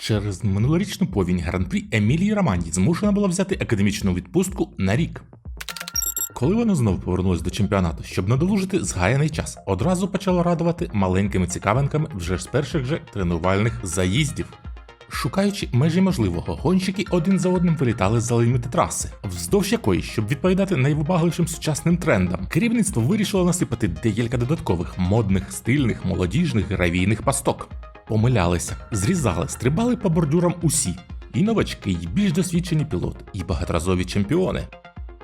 Через минулорічну повінь гран-прі Емілії Романді змушена була взяти академічну відпустку на рік. Коли вона знову повернулася до чемпіонату, щоб надолужити згаяний час, одразу почала радувати маленькими цікавинками вже з перших же тренувальних заїздів. Шукаючи межі можливого, гонщики один за одним вилітали за ліміти траси, вздовж якої, щоб відповідати найвибагливішим сучасним трендам, керівництво вирішило насипати декілька додаткових модних, стильних, молодіжних гравійних пасток. Помилялися, зрізали, стрибали по бордюрам усі. І новачки, і більш досвідчені пілоти, і багаторазові чемпіони.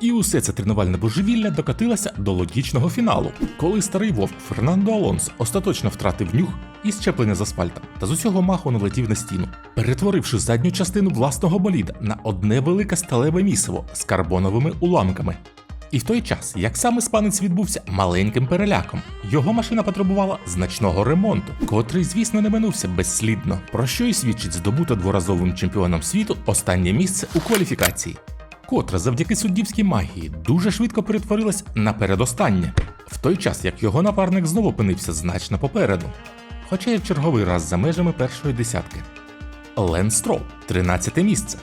І усе це тренувальне божевілля докотилося до логічного фіналу, коли старий вовк Фернандо Алонсо остаточно втратив нюх і щеплення з асфальтом та з усього маху налетів на стіну, перетворивши задню частину власного боліда на одне велике сталеве місиво з карбоновими уламками. І в той час, як сам іспанець відбувся маленьким переляком, його машина потребувала значного ремонту, котрий, звісно, не минувся безслідно, про що і свідчить здобута дворазовим чемпіоном світу останнє місце у кваліфікації котра завдяки суддівській магії дуже швидко перетворилась на передостаннє, в той час як його напарник знову опинився значно попереду, хоча й черговий раз за межами першої десятки. Лен Строу, 13 місце.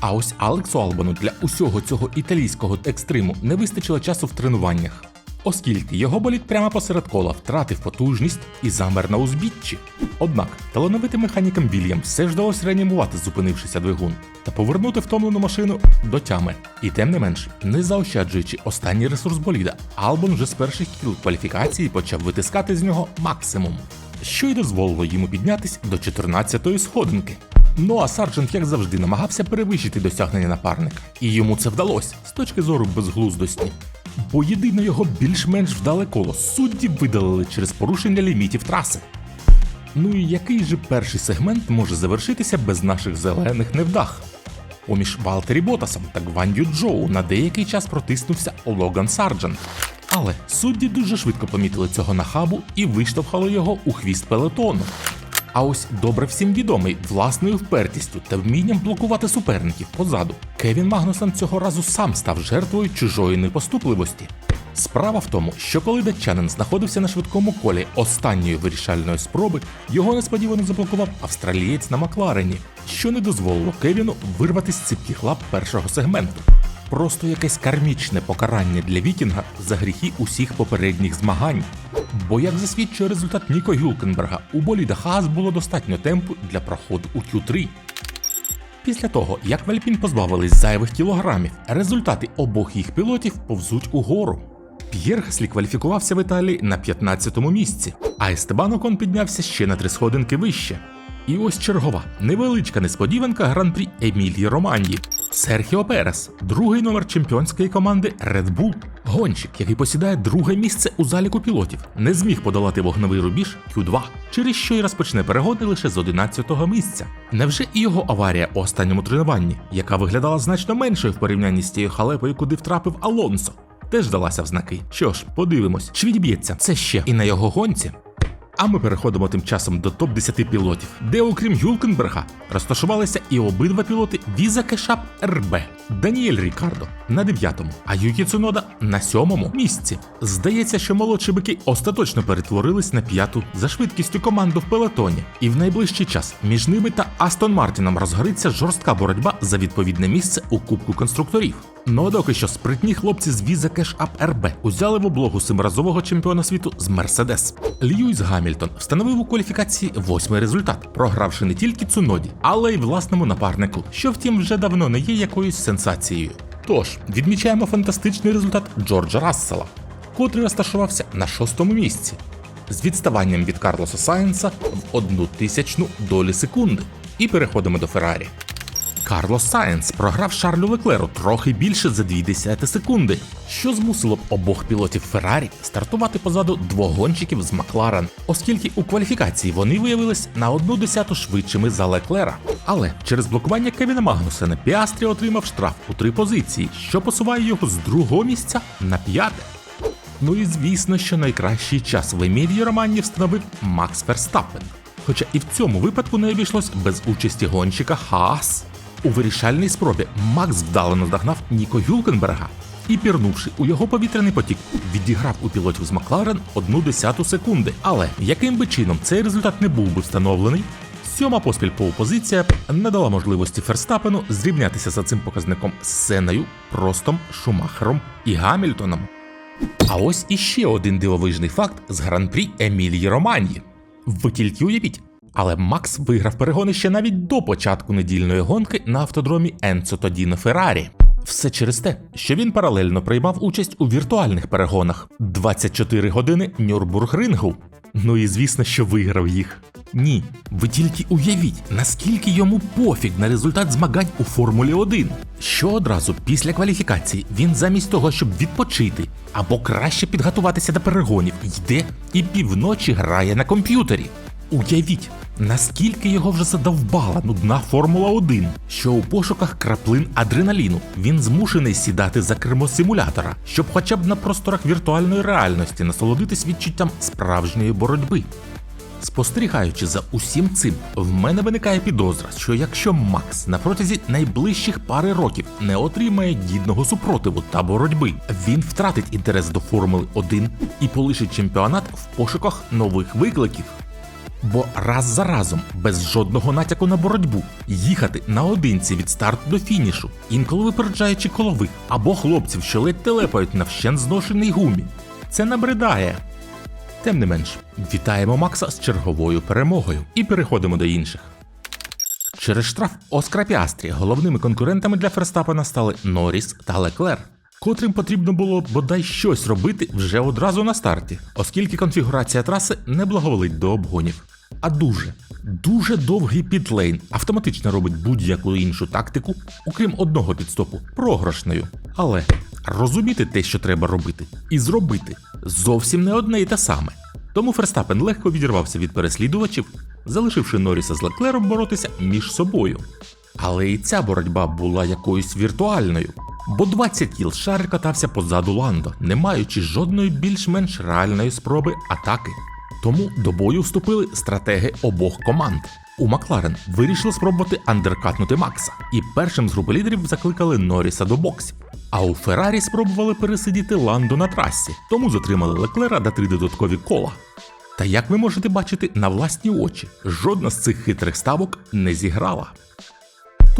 А ось Алексу Албану для усього цього італійського екстриму не вистачило часу в тренуваннях, оскільки його болід прямо посеред кола втратив потужність і замер на узбіччі. Однак талановитим механікам Вільям все ж вдалося реанімувати зупинившися двигун та повернути втомлену машину до тями. І тим не менш, не заощаджуючи останній ресурс боліда, Албон вже з перших кіл кваліфікації почав витискати з нього максимум, що й дозволило йому піднятись до 14-ї сходинки. Ну а Сарджент, як завжди, намагався перевищити досягнення напарника, і йому це вдалося з точки зору безглуздості. Бо єдине його більш-менш вдале коло судді видалили через порушення лімітів траси. Ну і який же перший сегмент може завершитися без наших зелених невдах? Поміж Валтері Ботасом та Гвандю Джоу на деякий час протиснувся Логан Сарджент. Але судді дуже швидко помітили цього нахабу і виштовхали його у хвіст пелетону. А ось добре всім відомий власною впертістю та вмінням блокувати суперників позаду. Кевін Магнусон цього разу сам став жертвою чужої непоступливості. Справа в тому, що коли датчанин знаходився на швидкому колі останньої вирішальної спроби, його несподівано заблокував австралієць на Макларені, що не дозволило Кевіну вирватися з ціпких лап першого сегменту. Просто якесь кармічне покарання для Вікінга за гріхи усіх попередніх змагань. Бо, як засвідчує результат Ніко Гюлкенберга, у боліда Хаас було достатньо темпу для проходу у Q3. Після того, як Вальпін позбавились зайвих кілограмів, результати обох їх пілотів повзуть угору. П'єр Гаслі кваліфікувався в Італії на 15-му місці, а Естебан Окон піднявся ще на три сходинки вище. І ось чергова невеличка несподіванка гран-прі Емілії Романді. Серхіо Перес, другий номер чемпіонської команди Red Bull. Гонщик, який посідає друге місце у заліку пілотів, не зміг подолати вогневий рубіж Q2, через що й розпочне перегони лише з 11-го місця. Невже і його аварія у останньому тренуванні, яка виглядала значно меншою в порівнянні з тією халепою, куди втрапив Алонсо, теж далася в знаки. Що ж, подивимось, чи відб'ється це ще і на його гонці. А ми переходимо тим часом до топ-10 пілотів, де, окрім Гюлкенберга, розташувалися і обидва пілоти Віза Кешап РБ, Даніель Рікардо на 9-му, а Юкі Цунода на 7-му місці. Здається, що молодші бики остаточно перетворились на п'яту за швидкістю команду в пелетоні, і в найближчий час між ними та Астон Мартіном розгориться жорстка боротьба за відповідне місце у Кубку конструкторів. Ну а доки що спритні хлопці з Visa Cash App RB узяли в облогу семиразового чемпіона світу з Мерседес. Льюіс Гамільтон встановив у кваліфікації восьмий результат, програвши не тільки Цуноді, але й власному напарнику, що втім вже давно не є якоюсь сенсацією. Тож відмічаємо фантастичний результат Джорджа Рассела, котрий розташувався на шостому місці з відставанням від Карлоса Сайенса в одну тисячну долі секунди. І переходимо до Феррарі. Карлос Сайенс програв Шарлю Леклеру трохи більше за 0,2 секунди, що змусило б обох пілотів Феррарі стартувати позаду двох гонщиків з Макларен, оскільки у кваліфікації вони виявились на одну десяту швидшими за Леклера. Але через блокування Кевіна Магнусена Піастрі отримав штраф у три позиції, що посуває його з другого місця на п'яте. Ну і звісно, що найкращий час в Емілії Романні встановив Макс Ферстаппен. Хоча і в цьому випадку не обійшлось без участі гонщика Хаас. У вирішальній спробі Макс вдало наздогнав Ніко Гюлкенберга і, пірнувши у його повітряний потік, відіграв у пілотів з Макларен одну десяту секунди. Але яким би чином цей результат не був би встановлений, Сьома поспіль позиція не дала можливості Ферстапену зрівнятися за цим показником з Сеною, Простом, Шумахером і Гамільтоном. А ось іще один дивовижний факт з гран-прі Емілії Романії. Ви тільки уявіть, але Макс виграв перегони ще навіть до початку недільної гонки на автодромі Енцо Тодіно Феррарі. Все через те, що він паралельно приймав участь у віртуальних перегонах 24 години Нюрбургрингу. Ну і звісно, що виграв їх. Ні, ви тільки уявіть, наскільки йому пофіг на результат змагань у Формулі 1. Що одразу після кваліфікації він замість того, щоб відпочити або краще підготуватися до перегонів, йде і півночі грає на комп'ютері. Уявіть, наскільки його вже задовбала нудна Формула 1, що у пошуках краплин адреналіну він змушений сідати за кермо симулятора, щоб хоча б на просторах віртуальної реальності насолодитись відчуттям справжньої боротьби. Спостерігаючи за усім цим, в мене виникає підозра, що якщо Макс на протязі найближчих пари років не отримає гідного супротиву та боротьби, він втратить інтерес до Формули 1 і полишить чемпіонат в пошуках нових викликів. Бо раз за разом, без жодного натяку на боротьбу, їхати наодинці від старту до фінішу, інколи випереджаючи колових або хлопців, що ледь телепають на вщен зношеній гумі, це набридає. Тим не менш, вітаємо Макса з черговою перемогою і переходимо до інших. Через штраф Оскара Піастрі головними конкурентами для Ферстапена стали Норріс та Леклер, котрим потрібно було бодай щось робити вже одразу на старті, оскільки конфігурація траси не благоволить до обгонів. А дуже, дуже довгий підлейн автоматично робить будь-яку іншу тактику, окрім одного підстопу, програшною. Але розуміти те, що треба робити, і зробити зовсім не одне і те саме. Тому Ферстапен легко відірвався від переслідувачів, залишивши Норріса з Леклером боротися між собою. Але і ця боротьба була якоюсь віртуальною, бо 20 кіл Шарль катався позаду Ландо, не маючи жодної більш-менш реальної спроби атаки. Тому до бою вступили стратеги обох команд. У Макларен вирішили спробувати андеркатнути Макса, і першим з групи лідерів закликали Норріса до боксів. А у Феррарі спробували пересидіти Ландо на трасі, тому затримали Леклера на три додаткові кола. Та як ви можете бачити на власні очі, жодна з цих хитрих ставок не зіграла.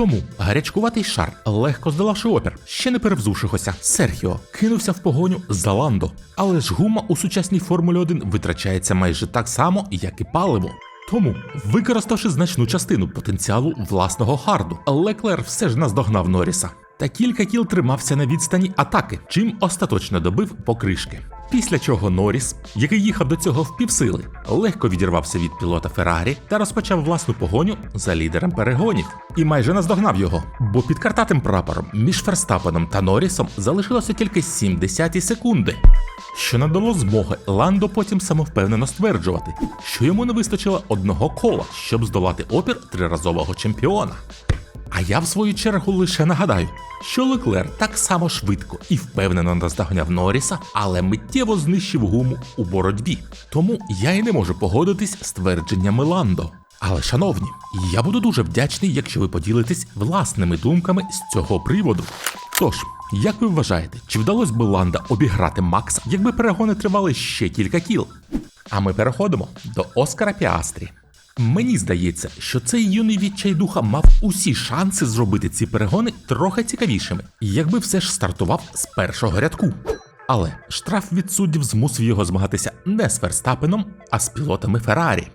Тому гарячкуватий шар, легко здолавши опір, ще не перевзувшихося, Серхіо кинувся в погоню за Ландо. Але ж гума у сучасній Формулі 1 витрачається майже так само, як і паливо. Тому, використавши значну частину потенціалу власного харду, Леклер все ж наздогнав Норріса. Та кілька кіл тримався на відстані атаки, чим остаточно добив покришки. Після чого Норріс, який їхав до цього в півсили, легко відірвався від пілота Феррарі та розпочав власну погоню за лідером перегонів. І майже наздогнав його, бо під картатим прапором між Ферстапеном та Норрісом залишилося тільки 70 секунди, що надало змоги Ландо потім самовпевнено стверджувати, що йому не вистачило одного кола, щоб здолати опір триразового чемпіона. А я в свою чергу лише нагадаю, що Леклер так само швидко і впевнено наздоганяв Норріса, але миттєво знищив гуму у боротьбі. Тому я й не можу погодитись з твердженнями Ландо. Але, шановні, я буду дуже вдячний, якщо ви поділитесь власними думками з цього приводу. Тож, як ви вважаєте, чи вдалося би Ланда обіграти Макса, якби перегони тривали ще кілька кіл? А ми переходимо до Оскара Піастрі. Мені здається, що цей юний відчайдуха мав усі шанси зробити ці перегони трохи цікавішими, якби все ж стартував з першого рядку. Але штраф від суддів змусив його змагатися не з Ферстапеном, а з пілотами Феррарі.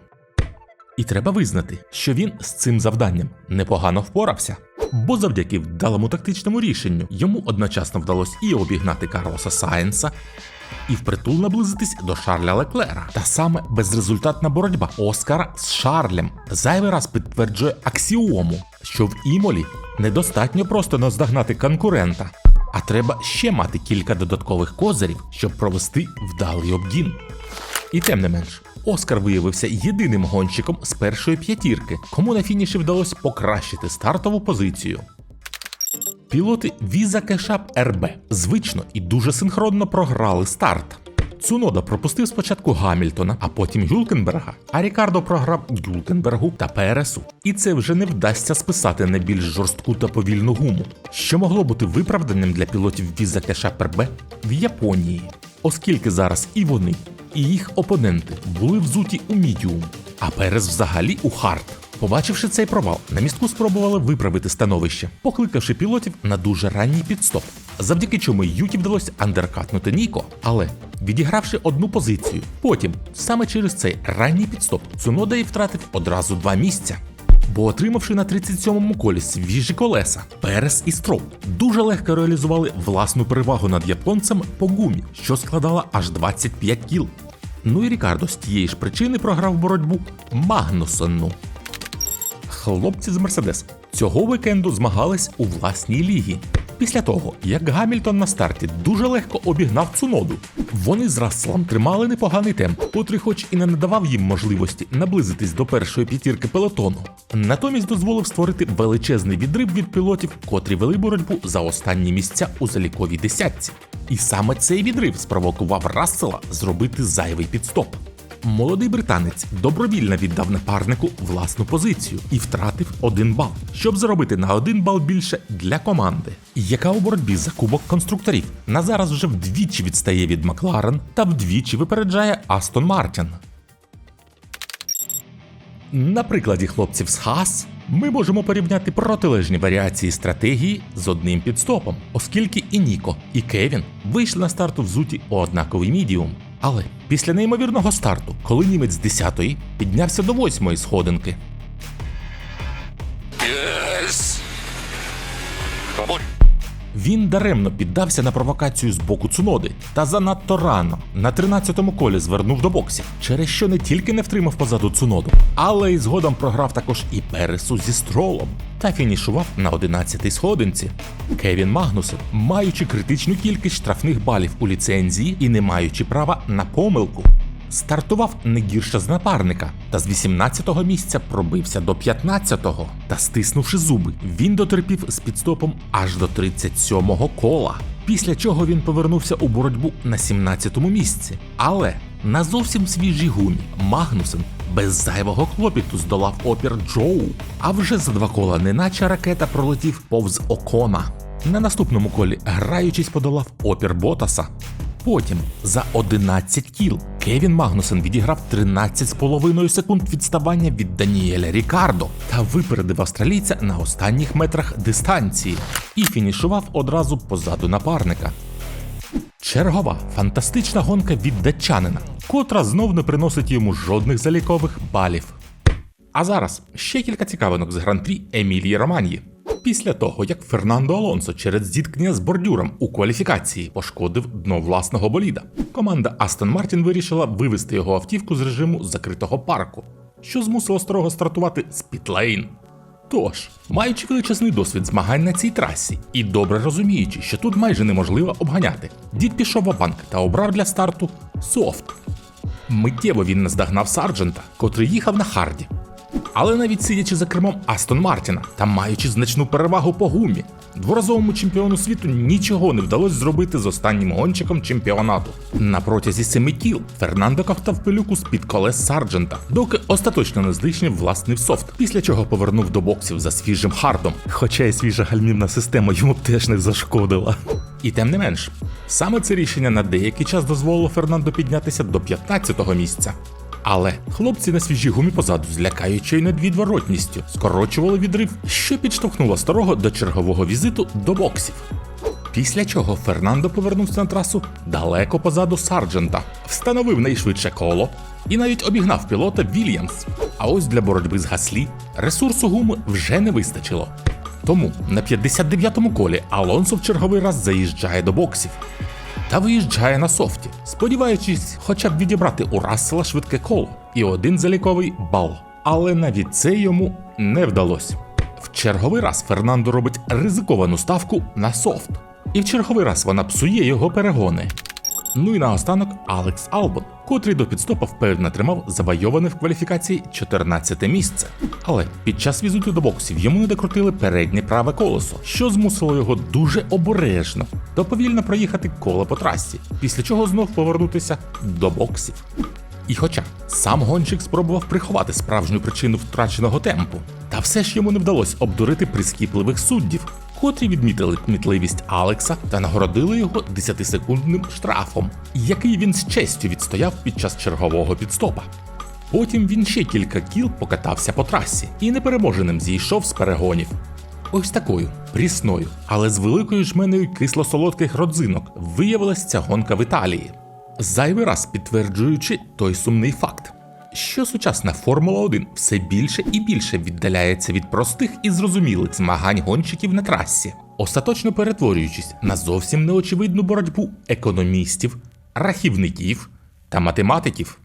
І треба визнати, що він з цим завданням непогано впорався. Бо завдяки вдалому тактичному рішенню йому одночасно вдалося і обігнати Карлоса Сайенса, і впритул наблизитись до Шарля Леклера. Та саме безрезультатна боротьба Оскара з Шарлем зайвий раз підтверджує аксіому, що в Імолі недостатньо просто наздогнати конкурента, а треба ще мати кілька додаткових козирів, щоб провести вдалий обгін. І тим не менш, Оскар виявився єдиним гонщиком з першої п'ятірки, кому на фініші вдалося покращити стартову позицію. Пілоти Visa Cash РБ звично і дуже синхронно програли старт. Цунода пропустив спочатку Гамільтона, а потім Гюлкенберга, а Рікардо програв Гюлкенбергу та Пересу. І це вже не вдасться списати на більш жорстку та повільну гуму, що могло бути виправданням для пілотів Visa Cash РБ в Японії, оскільки зараз і вони, і їх опоненти були взуті у мідіум, а Перес взагалі у хард. Побачивши цей провал, на містку спробували виправити становище, покликавши пілотів на дуже ранній підстоп, завдяки чому Юкі вдалося андеркатнути Ніко, але відігравши одну позицію. Потім, саме через цей ранній підстоп, Цунода і втратив одразу два місця. Бо отримавши на 37-му колі свіжі колеса, Перес і Строу дуже легко реалізували власну перевагу над японцем по гумі, що складала аж 25 кіл. Ну і Рікардо з тієї ж причини програв боротьбу Магнусону. Хлопці з Мерседес цього вікенду змагались у власній лігі. Після того, як Гамільтон на старті дуже легко обігнав Цуноду, вони з Расселом тримали непоганий темп, котрий, хоч і не надавав їм можливості наблизитись до першої п'ятірки пелотону, натомість дозволив створити величезний відрив від пілотів, котрі вели боротьбу за останні місця у заліковій десятці. І саме цей відрив спровокував Рассела зробити зайвий підстоп. Молодий британець добровільно віддав напарнику власну позицію і втратив один бал, щоб заробити на один бал більше для команди, яка у боротьбі за кубок конструкторів на зараз вже вдвічі відстає від Макларен та вдвічі випереджає Астон Мартін. На прикладі хлопців з Хас ми можемо порівняти протилежні варіації стратегії з одним підстопом, оскільки і Ніко, і Кевін вийшли на старту взуті у однаковий мідіум. Але після неймовірного старту, коли німець з 10-ї піднявся до 8-ї сходинки, Yes. Він даремно піддався на провокацію з боку Цуноди та занадто рано на 13-му колі звернув до боксів, через що не тільки не втримав позаду Цуноду, але й згодом програв також і Пересу зі стролом та фінішував на 11-й сходинці. Кевін Магнусен, маючи критичну кількість штрафних балів у ліцензії і не маючи права на помилку, Стартував не гірше з напарника, та з 18-го місця пробився до 15-го. Та стиснувши зуби, він дотерпів з підстопом аж до 37-го кола. Після чого він повернувся у боротьбу на 17-му місці. Але на зовсім свіжій гумі Магнусен без зайвого клопіту здолав опір Джоу. А вже за два кола, неначе ракета пролетів повз окона. На наступному колі, граючись, подолав опір Ботаса. Потім за 11 кіл Кевін Магнусен відіграв 13,5 секунд відставання від Даніеля Рікардо та випередив австралійця на останніх метрах дистанції і фінішував одразу позаду напарника. Чергова фантастична гонка від датчанина, котра знов не приносить йому жодних залікових балів. А зараз ще кілька цікавинок з гран-прі Емілії Романії. Після того, як Фернандо Алонсо через зіткнення з бордюром у кваліфікації пошкодив дно власного боліда, команда Астон Мартін вирішила вивести його автівку з режиму закритого парку, що змусило старого стартувати з пітлейн. Тож, маючи величезний досвід змагань на цій трасі і добре розуміючи, що тут майже неможливо обганяти, дід пішов в банк та обрав для старту софт. Миттєво він наздогнав Сарджента, котрий їхав на харді. Але навіть сидячи за кермом Астон Мартіна та маючи значну перевагу по гумі, дворазовому чемпіону світу нічого не вдалося зробити з останнім гонщиком чемпіонату. На протязі семи кіл Фернандо ковтав пилюку з-під колес Сарджента, доки остаточно не знищив власний софт, після чого повернув до боксів за свіжим хардом, хоча й свіжа гальмівна система йому б теж не зашкодила. І тим не менш, саме це рішення на деякий час дозволило Фернандо піднятися до 15-го місця. Але хлопці на свіжій гумі позаду з лякаючою недвідворотністю скорочували відрив, що підштовхнуло старого до чергового візиту до боксів. Після чого Фернандо повернувся на трасу далеко позаду Сарджента, встановив найшвидше коло і навіть обігнав пілота Вільямс. А ось для боротьби з Гаслі ресурсу гуми вже не вистачило. Тому на 59-му колі Алонсо в черговий раз заїжджає до боксів та виїжджає на софті, сподіваючись хоча б відібрати у Рассела швидке коло і один заліковий бал. Але навіть це йому не вдалося. В черговий раз Фернандо робить ризиковану ставку на софт, і в черговий раз вона псує його перегони. Ну і наостанок Алекс Албон, котрий до підстопа впевнено тримав завойоване в кваліфікації 14 місце. Але під час візиту до боксів йому не докрутили переднє праве колесо, що змусило його дуже обережно та повільно проїхати коло по трасі, після чого знов повернутися до боксів. І хоча сам гонщик спробував приховати справжню причину втраченого темпу, та все ж йому не вдалося обдурити прискіпливих суддів, котрі відмітили кмітливість Алекса та нагородили його 10-секундним штрафом, який він з честю відстояв під час чергового підстопа. Потім він ще кілька кіл покатався по трасі і непереможеним зійшов з перегонів. Ось такою прісною, але з великою жменею кисло-солодких родзинок виявилась ця гонка в Італії, зайвий раз підтверджуючи той сумний факт, що сучасна Формула 1 все більше і більше віддаляється від простих і зрозумілих змагань гонщиків на трасі, остаточно перетворюючись на зовсім неочевидну боротьбу економістів, рахівників та математиків.